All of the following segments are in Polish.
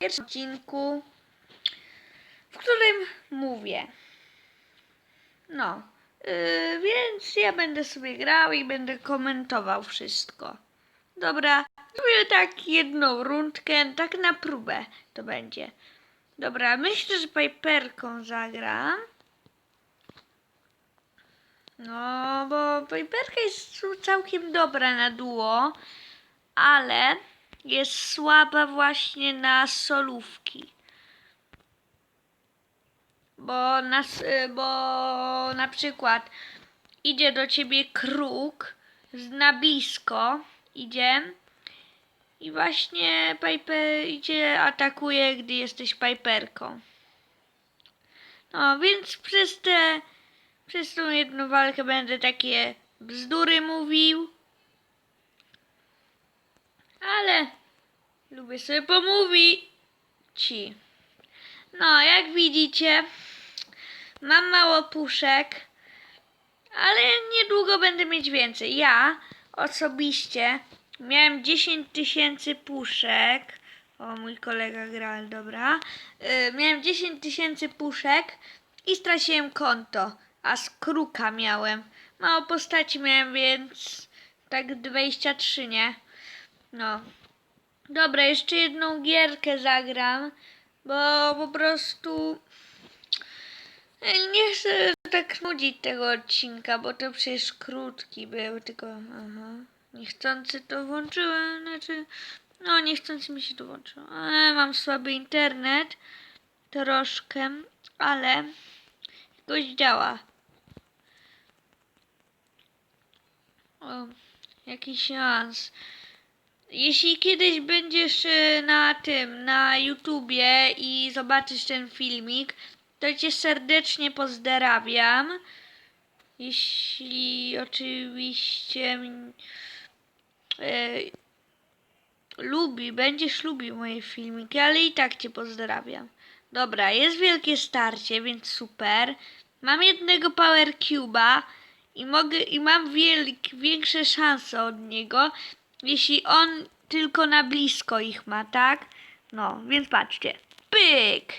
pierwszym odcinku, w którym mówię. No, yy, więc ja będę sobie grał i będę komentował wszystko. Dobra, zrobię tak jedną rundkę, tak na próbę to będzie. Dobra, myślę, że Piperką zagram. No, bo Piperka jest całkiem dobra na duo, ale jest słaba właśnie na solówki. Bo na, s- y, bo na przykład idzie do ciebie kruk na blisko, idzie i właśnie Piper idzie, atakuje, gdy jesteś Piperką. No, więc przez te, przez tą jedną walkę będę takie bzdury mówił. Ale lubię sobie pomówić. Ci. No, jak widzicie, mam mało puszek, ale niedługo będę mieć więcej. Ja osobiście miałem 10 tysięcy puszek. O, mój kolega gra, dobra. Yy, miałem 10 tysięcy puszek i straciłem konto, a z kruka miałem. Mało postaci miałem, więc tak 23, nie? No. Dobra, jeszcze jedną gierkę zagram, bo po prostu e, nie chcę tak nudzić tego odcinka, bo to przecież krótki był, tylko aha, niechcący to włączyłem, znaczy no niechcący mi się to włączyło. E, mam słaby internet, troszkę, ale jakoś działa. O, jakiś seans. Jeśli kiedyś będziesz e, na tym, na YouTubie i zobaczysz ten filmik, to cię serdecznie pozdrawiam. Jeśli oczywiście e, lubi, będziesz lubił moje filmiki, ale i tak cię pozdrawiam. Dobra, jest wielkie starcie, więc super. Mam jednego Power Cube'a i mogę i mam wielk, większe szanse od niego, jeśli on tylko na blisko ich ma, tak? No, więc patrzcie. Pyk!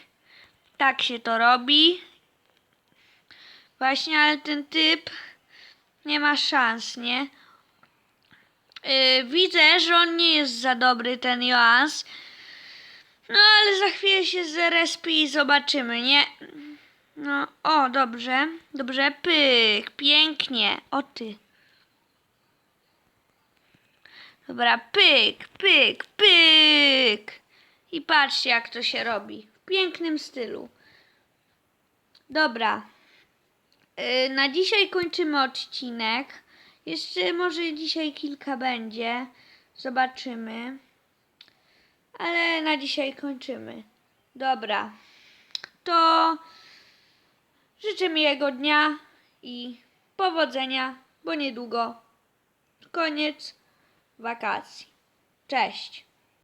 Tak się to robi. Właśnie, ale ten typ nie ma szans, nie? Yy, widzę, że on nie jest za dobry, ten Joans. No, ale za chwilę się zrespi i zobaczymy, nie? No, o, dobrze, dobrze, pyk, pięknie, o ty. Dobra, pyk, pyk, pyk. I patrzcie, jak to się robi. W pięknym stylu. Dobra. Yy, na dzisiaj kończymy odcinek. Jeszcze może dzisiaj kilka będzie. Zobaczymy. Ale na dzisiaj kończymy. Dobra. To życzę miłego dnia i powodzenia, bo niedługo koniec wakacji. Cześć.